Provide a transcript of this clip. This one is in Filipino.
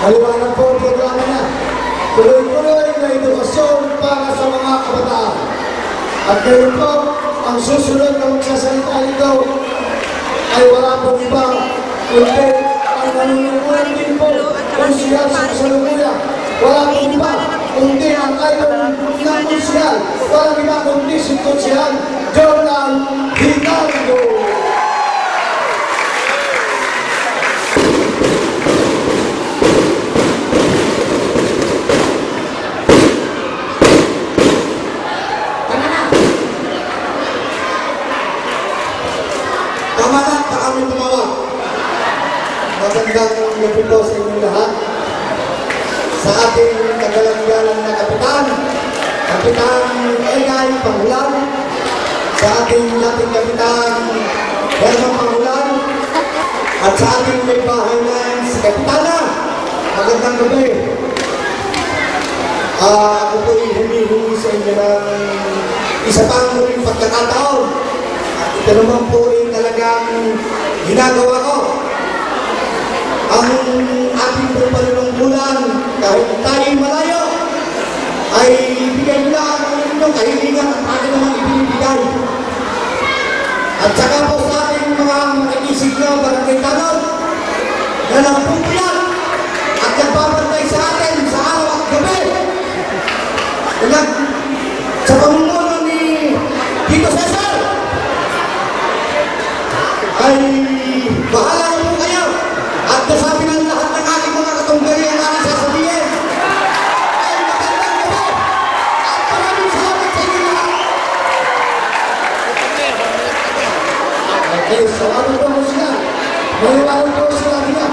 Maliwanag po ang programa niya. Tuloy-tuloy na edukasyon para sa mga kabataan. At ngayon po, ang susunod na magsasalita nito ay wala pong iba, kundi ang nanunungunan din po konsyal sa kasalukuyan. Wala pong iba, kundi ang idol ng Tama na, pa kami tumawag. Magandang gabi po sa inyong lahat. Sa ating kagalang-galang na kapitan, Kapitan Egay Pangulan, sa ating dating kapitan Herman Pangulan, at sa ating may bahay na si Kapitana, magandang gabi. Ah, ako po'y humihingi sa inyo ng isa pang muling pagkakataon. At ito naman po ay talagang ginagawa ko. Ang ating pong panunungkulan, kahit tayo'y malayo, ay ibigay nila ang inyong kahilingan at akin naman ibinibigay. At saka po sa ating mga makinisig na barangay tanod, na nagpupulan at nagpapantay sa atin sa araw at gabi. Nag, sa pamumuhay, ay bahala na po kayo. At nasabi ng lahat ng aking mga katunggay ang aking sasabihin. Ay magandang gabi. At maraming salamat sa inyo lahat. Okay, salamat po sila. Mayroon po sila.